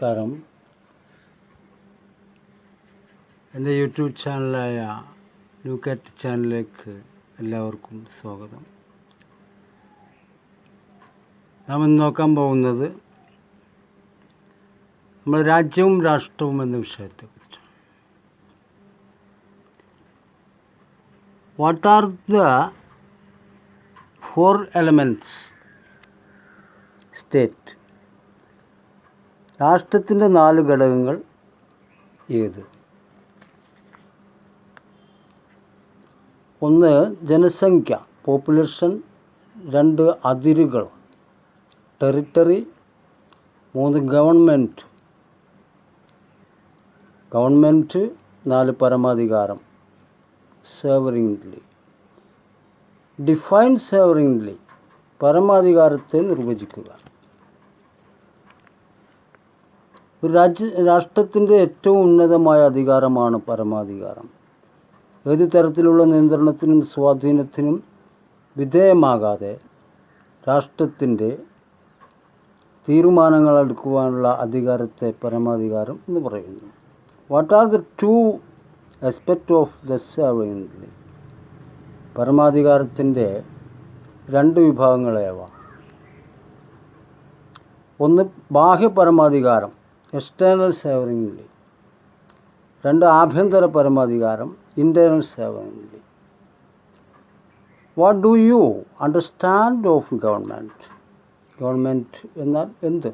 നമസ്കാരം. എന്റെ YouTube ചാനലായ new കാറ്റ് ചാനലിലേക്ക് എല്ലാവർക്കും സ്വാഗതം. നാം ഇന്ന് നോക്കാൻ പോകുന്നത് നമ്മൾ രാജ്യവും രാഷ്ട്രവും എന്ന വിഷയത്തെക്കുറിച്ചാണ്. What are the four elements state രാഷ്ട്രത്തിന്റെ നാല് ഘടകങ്ങൾ ഏത്? ഒന്ന് ജനസംഖ്യ പോപ്പുലേഷൻ രണ്ട് അതിരുകൾ ടെറിട്ടറി മൂന്ന് ഗവൺമെന്റ് ഗവൺമെന്റ് നാല് പരമാധികാരം സേവറിംഗ്ലി. ഡിഫൈൻ സേവറിംഗ്ലി പരമാധികാരത്തെ നിർവചിക്കുക. ഒരു രാജ്യ രാഷ്ട്രത്തിന്റെ ഏറ്റവും ഉന്നതമായ അധികാരമാണ് പരമാധികാരം. ഏത് തരത്തിലുള്ള നിയന്ത്രണത്തിനും സ്വാധീനത്തിനും വിധേയമാകാതെ രാഷ്ട്രത്തിന്റെ തീരുമാനങ്ങൾ എടുക്കുവാനുള്ള അധികാരത്തെ പരമാധികാരം എന്ന് പറയുന്നു. What are the two aspect of the പരമാധികാരത്തിന്റെ രണ്ട് വിഭാഗങ്ങളേവ. ഒന്ന് ബാഹ്യ പരമാധികാരം എക്സ്റ്റേണൽ സേവനങ്ങൾ രണ്ട് ആഭ്യന്തര പരമാധികാരം ഇന്റേർണൽ സേവനങ്ങൾ what do you understand of government government എന്നാൽ എന്ത്?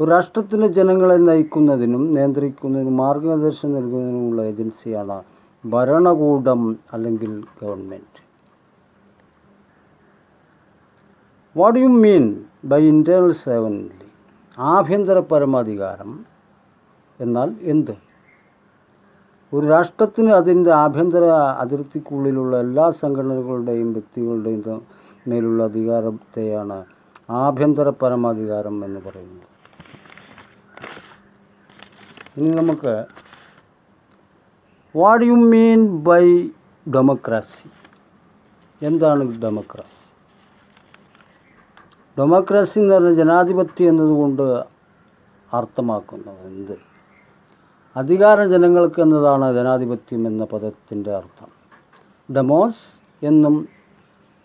ഒരു രാഷ്ട്രത്തിന്റെ ജനങ്ങളെ നയിക്കുന്നതിനും നിയന്ത്രിക്കുന്നതിനും മാർഗനിർദ്ദേശം നൽകുന്നതിനുമുള്ള ഏജൻസിയാണ് ഭരണകൂടം അല്ലെങ്കിൽ government what you mean by internal സേവൻലി ആഭ്യന്തര പരമാധികാരം എന്നാൽ എന്ത്? ഒരു രാഷ്ട്രത്തിന് അതിന്റെ ആഭ്യന്തര അതിർത്തിക്കുള്ളിലുള്ള എല്ലാ സംഘടനകളുടെയും വ്യക്തികളുടെയും മേലുള്ള അധികാരത്തെയാണ് ആഭ്യന്തര പരമാധികാരം എന്ന് പറയുന്നത്. ഇനി നമുക്ക് what you mean by democracy? എന്താണ് ഡെമോക്രാസി? ഡെമോക്രാസി എന്ന് പറഞ്ഞാൽ ജനാധിപത്യം എന്നതുകൊണ്ട് അർത്ഥമാക്കുന്നത് എന്ത്? അധികാരം ജനങ്ങൾക്ക് എന്നതാണ് ജനാധിപത്യം എന്ന പദത്തിന്റെ അർത്ഥം. ഡെമോസ് എന്നും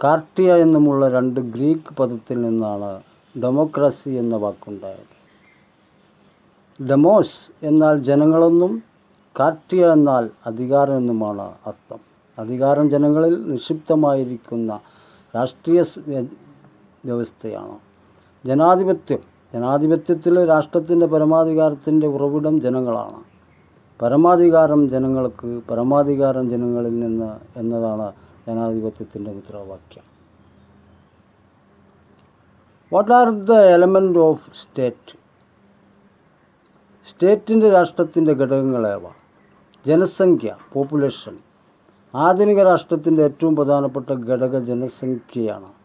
കാർട്ടിയ എന്നുമുള്ള രണ്ട് ഗ്രീക്ക് പദത്തിൽ നിന്നാണ് ഡെമോക്രസി എന്ന വാക്കുണ്ടായത്. ഡെമോസ് എന്നാൽ ജനങ്ങളെന്നും കാർട്ടിയ എന്നാൽ അധികാരം എന്നുമാണ് അർത്ഥം. അധികാരം ജനങ്ങളിൽ നിക്ഷിപ്തമായിരിക്കുന്ന രാഷ്ട്രീയ വ്യവസ്ഥയാണ്. ജനാധിപത്യം ജനാധിപത്യത്തിൽ രാഷ്ട്രത്തിന്റെ പരമാധികാരത്തിന്റെ ഉറവിടം ജനങ്ങളാണ്. പരമാധികാരം ജനങ്ങൾക്ക് പരമാധികാരം ജനങ്ങളിൽ നിന്ന് എന്നതാണ് ജനാധിപത്യത്തിന്റെ മുദ്രാവാക്യം. What are the element of state സ്റ്റേറ്റിന്റെ രാഷ്ട്രത്തിന്റെ ഘടകങ്ങളേവ ജനസംഖ്യ പോപ്പുലേഷൻ ആധുനിക രാഷ്ട്രത്തിന്റെ ഏറ്റവും പ്രധാനപ്പെട്ട ഘടക ജനസംഖ്യയാണ്.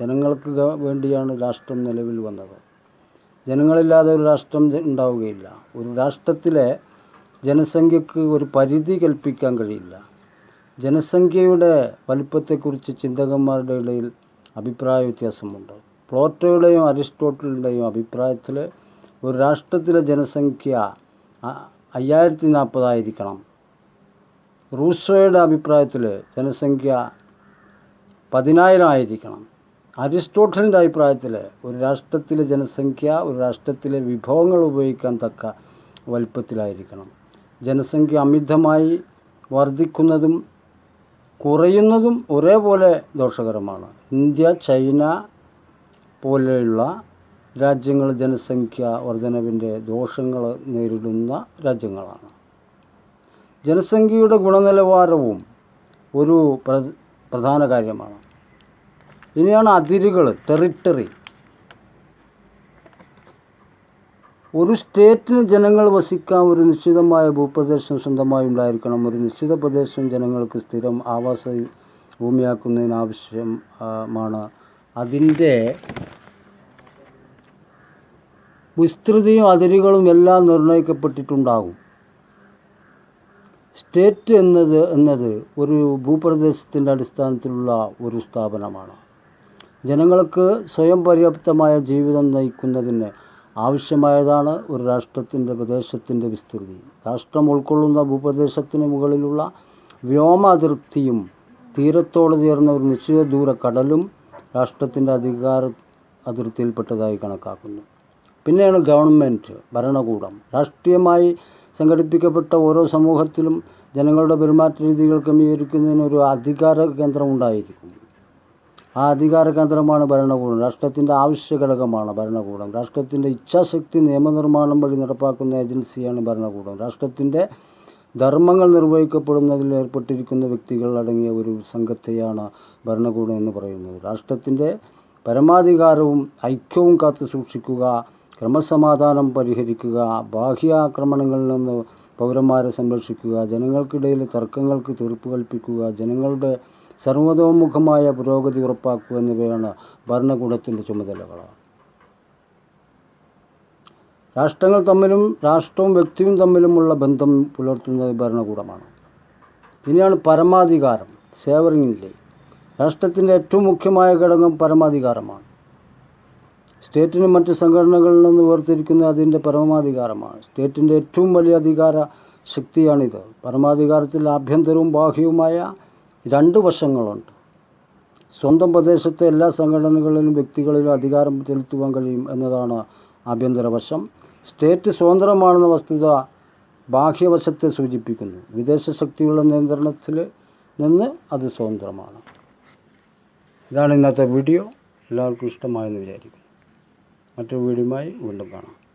ജനങ്ങൾക്ക് വേണ്ടിയാണ് രാഷ്ട്രം നിലവിൽ വന്നത്. ജനങ്ങളില്ലാതെ ഒരു രാഷ്ട്രം ഉണ്ടാവുകയില്ല. ഒരു രാഷ്ട്രത്തിലെ ജനസംഖ്യക്ക് ഒരു പരിധി കൽപ്പിക്കാൻ കഴിയില്ല. ജനസംഖ്യയുടെ വലിപ്പത്തെക്കുറിച്ച് ചിന്തകന്മാരുടെ ഇടയിൽ അഭിപ്രായ വ്യത്യാസമുണ്ട്. പ്ലോട്ടോയുടെയും അരിസ്റ്റോട്ടലിന്റെയും അഭിപ്രായത്തിൽ ഒരു രാഷ്ട്രത്തിലെ ജനസംഖ്യ അയ്യായിരത്തി നാൽപ്പതായിരിക്കണം റൂസോയുടെ അഭിപ്രായത്തിൽ ജനസംഖ്യ പതിനായിരം ആയിരിക്കണം. അരിസ്റ്റോട്ടലിന്റെ അഭിപ്രായത്തിൽ ഒരു രാഷ്ട്രത്തിലെ ജനസംഖ്യ ഒരു രാഷ്ട്രത്തിലെ വിഭവങ്ങൾ ഉപയോഗിക്കാൻ തക്ക വലിപ്പത്തിലായിരിക്കണം. ജനസംഖ്യ അമിതമായി വർദ്ധിക്കുന്നതും കുറയുന്നതും ഒരേപോലെ ദോഷകരമാണ്. ഇന്ത്യ ചൈന പോലെയുള്ള രാജ്യങ്ങൾ ജനസംഖ്യ വർധനവിന്റെ ദോഷങ്ങൾ നേരിടുന്ന രാജ്യങ്ങളാണ്. ജനസംഖ്യയുടെ ഗുണനിലവാരവും ഒരു പ്രധാന കാര്യമാണ്. ഇനിയാണ് അതിരുകൾ ടെറിട്ടറി ഒരു സ്റ്റേറ്റിന് ജനങ്ങൾ വസിക്കാൻ ഒരു നിശ്ചിതമായ ഭൂപ്രദേശം സ്വന്തമായി ഉണ്ടായിരിക്കണം. ഒരു നിശ്ചിത പ്രദേശം ജനങ്ങൾക്ക് സ്ഥിരം ആവാസ ഭൂമിയാക്കുന്നതിന് ആവശ്യമാണ് അതിന്റെ വിസ്തൃതിയും അതിരുകളും എല്ലാം നിർണയിക്കപ്പെട്ടിട്ടുണ്ടാകും സ്റ്റേറ്റ് എന്നത് എന്നത് ഒരു ഭൂപ്രദേശത്തിന്റെ അടിസ്ഥാനത്തിലുള്ള ഒരു സ്ഥാപനമാണ്. ജനങ്ങൾക്ക് സ്വയം പര്യാപ്തമായ ജീവിതം നയിക്കുന്നതിന് ആവശ്യമായതാണ് ഒരു രാഷ്ട്രത്തിന്റെ പ്രദേശത്തിന്റെ വിസ്തൃതി. രാഷ്ട്രം ഉൾക്കൊള്ളുന്ന ഭൂപ്രദേശത്തിന് മുകളിലുള്ള വ്യോമ അതിർത്തിയും തീരത്തോട് ചേർന്ന ഒരു നിശ്ചിത ദൂര കടലും രാഷ്ട്രത്തിന്റെ അധികാര അതിർത്തിയിൽപ്പെട്ടതായി കണക്കാക്കുന്നു. പിന്നെയാണ് ഗവൺമെന്റ് ഭരണകൂടം. രാഷ്ട്രീയമായി സംഘടിപ്പിക്കപ്പെട്ട ഓരോ സമൂഹത്തിലും ജനങ്ങളുടെ പെരുമാറ്റ രീതികൾ ക്രമീകരിക്കുന്നതിന് ഒരു അധികാര കേന്ദ്രം ഉണ്ടായിരിക്കും. ആ അധികാര കേന്ദ്രമാണ് ഭരണകൂടം. രാഷ്ട്രത്തിന്റെ ആവശ്യ ഘടകമാണ് ഭരണകൂടം. രാഷ്ട്രത്തിന്റെ ഇച്ഛാശക്തി നിയമനിർമ്മാണം വഴി നടപ്പാക്കുന്ന ഏജൻസിയാണ് ഭരണകൂടം. രാഷ്ട്രത്തിന്റെ ധർമ്മങ്ങൾ നിർവഹിക്കപ്പെടുന്നതിൽ ഏർപ്പെട്ടിരിക്കുന്ന വ്യക്തികൾ അടങ്ങിയ ഒരു സംഘത്തെയാണ് ഭരണകൂടം എന്ന് പറയുന്നത്. രാഷ്ട്രത്തിന്റെ പരമാധികാരവും ഐക്യവും കാത്തു സൂക്ഷിക്കുക ക്രമസമാധാനം പരിഹരിക്കുക ബാഹ്യാക്രമണങ്ങളിൽ നിന്ന് പൗരന്മാരെ സംരക്ഷിക്കുക ജനങ്ങൾക്കിടയിൽ തർക്കങ്ങൾക്ക് തീർപ്പ് കൽപ്പിക്കുക ജനങ്ങളുടെ സർവതോമുഖമായ പുരോഗതി ഉറപ്പാക്കുക എന്നിവയാണ് ഭരണകൂടത്തിന്റെ ചുമതലകൾ. രാഷ്ട്രങ്ങൾ തമ്മിലും രാഷ്ട്രവും വ്യക്തിയും തമ്മിലുമുള്ള ബന്ധം പുലർത്തുന്നത് ഭരണകൂടമാണ്. ഇനിയാണ് പരമാധികാരം സേവറിങ്ങിലെ രാഷ്ട്രത്തിന്റെ ഏറ്റവും മുഖ്യമായ ഘടകം പരമാധികാരമാണ്. സ്റ്റേറ്റിനും മറ്റ് സംഘടനകളിൽ നിന്ന് വേർതിരിക്കുന്ന അതിന്റെ പരമാധികാരമാണ്. സ്റ്റേറ്റിന്റെ ഏറ്റവും വലിയ അധികാര ശക്തിയാണിത്. പരമാധികാരത്തിൽ ആഭ്യന്തരവും ബാഹ്യവുമായ രണ്ട് വശങ്ങളുണ്ട്. സ്വന്തം പ്രദേശത്തെ എല്ലാ സംഘടനകളിലും വ്യക്തികളിലും അധികാരം ചെലുത്തുവാൻ കഴിയും എന്നതാണ് ആഭ്യന്തര വശം. സ്റ്റേറ്റ് സ്വതന്ത്രമാണെന്ന വസ്തുത ബാഹ്യവശത്തെ സൂചിപ്പിക്കുന്നു. വിദേശ ശക്തികളുടെ നിയന്ത്രണത്തിൽ നിന്ന് അത് സ്വതന്ത്രമാണ്. ഇതാണ് ഇന്നത്തെ വീഡിയോ. എല്ലാവർക്കും ഇഷ്ടമായെന്ന് വിചാരിക്കുന്നു. മറ്റൊരു വീഡിയോയുമായി വീണ്ടും കാണാം.